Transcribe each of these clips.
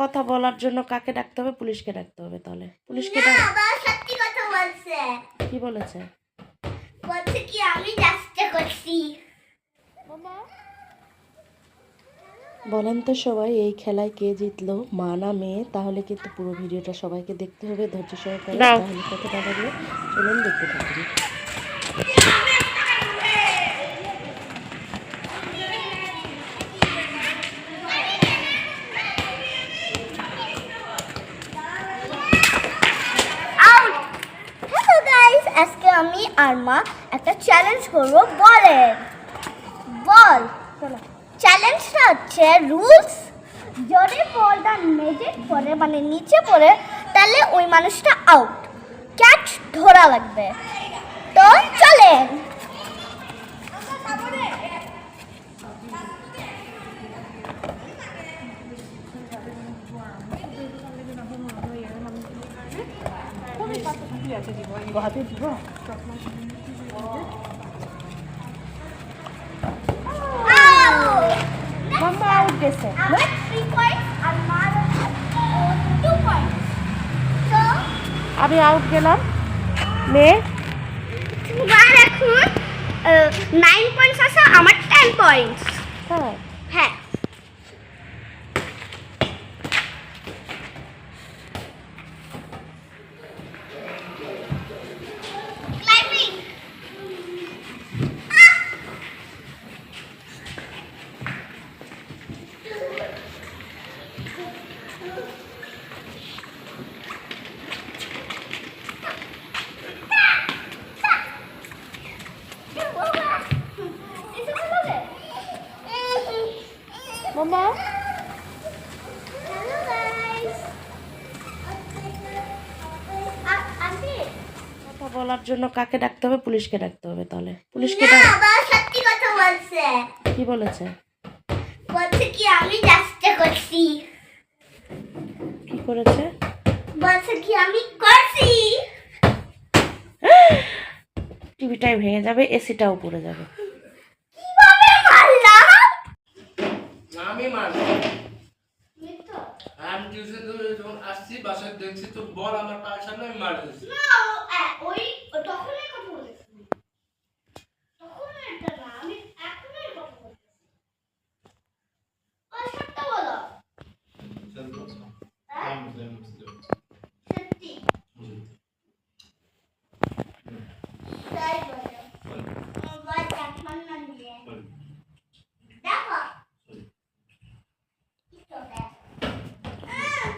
কথা বলার জন্য কাকে ডাকতে হবে? পুলিশকে ডাকতে হবে তাহলে। পুলিশকে না ডাক বাবা সত্যি কথা বলছে। কি বলেছে? বলছে কি আমি চেষ্টা করছি। বলেন তো সবাই এই খেলায় কে জিতলো? মা না মেয়ে? তাহলে কিন্তু পুরো ভিডিওটা সবাইকে দেখতে হবে ধৈর্য সহকারে। তাহলে দিয়ে চলুন দেখতে থাকি আউট হ্যালো গাইস আজকে আমি আর মা একটা চ্যালেঞ্জ করব বলের বল। চ্যালেঞ্জটা হচ্ছে রুলস যদি বলটা মেজে পড়ে মানে নিচে পড়ে তাহলে ওই মানুষটা আউট ক্যাচ ধরা লাগবে। তো চলেন। আমি আউট গেলাম মেয়ে এখন নাইন পয়েন্টস আছে আমার টেন পয়েন্টস হ্যাঁ কথা বলার জন্য কাকে ডাকতে হবে? পুলিশকে ডাকতে হবে তাহলে। পুলিশকে সত্যি কথা বলছে। কি বলেছে? বলছে কি আমি করছি। কি করেছে? বলছে কি আমি করছি। টিভিটাই ভেঙে যাবে এসিটাও পড়ে যাবে। আমি টিউশন থেকে যখন আসছি বাসায় দেখছি তো বল আমার পায়ের সামনে আমি মার ও- ওই তখনই কথা বলেছি। তখন এটা না আমি এখনই কথা বলছি। ও সত্য বলো? সত্যি তাই বলো মোবাইল এখন না নিয়ে দেখো টিকটকে আহ!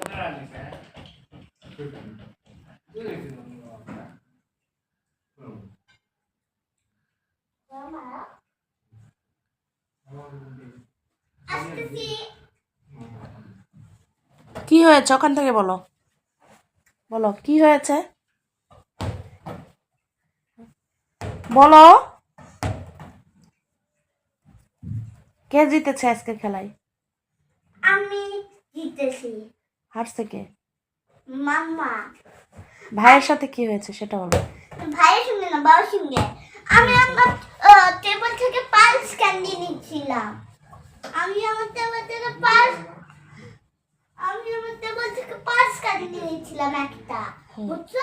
মারা আসতেছি কি হয়েছে? ওখান থেকে বলো। বলো কি হয়েছে? বলো। কে জিতেছে আজকে খেলায়? আমি জিতেছি। হারছে কে? মাম্মা। ভাইয়ের সাথে কি হয়েছে সেটা বলো। ভাইয়ের সঙ্গে না বাবার সঙ্গে। আমি আমার টেবিল থেকে পালস ক্যান্ডি নিচ্ছিলাম। আমি আমার টেবিল থেকে পালস আমি আমার টেবিল থেকে পালস ক্যান্ডি নিচ্ছিলাম একটা বুঝছ?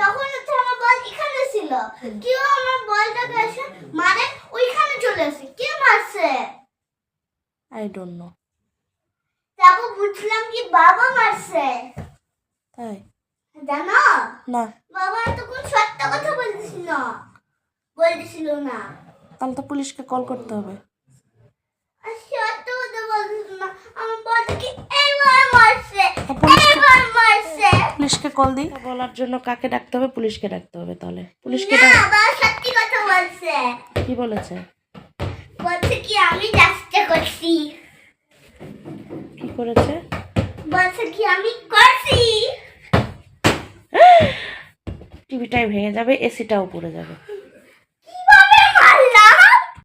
তখন হচ্ছে আমার বল এখানে ছিল। কেউ আমার বলটাকে এসে মারে ওইখানে চলে এসে কে মারছে? আই ডোন্ট নো তারপর বুঝলাম কি বাবা মারছে। তাই? জানো? না। বাবা তখন সত্য কথা বলতেছিল। বলতেছিল না। তাহলে তো পুলিশকে কল করতে হবে। সত্য কথা বলতেছিল না। আমার বলতে কি এইবার মারছে পুলিশকে- এইবার মারছে। পুলিশকে কল দিই। বলার জন্য কাকে ডাকতে হবে? পুলিশকে ডাকতে হবে তাহলে। পুলিশকে না বাবা সত্যি কথা বলছে। কি বলেছে? বলছে কি আমি চেষ্টা করছি। কি করেছে? বলছে কি আমি করছি। টিভিটাই ভেঙে যাবে এসিটাও পড়ে যাবে।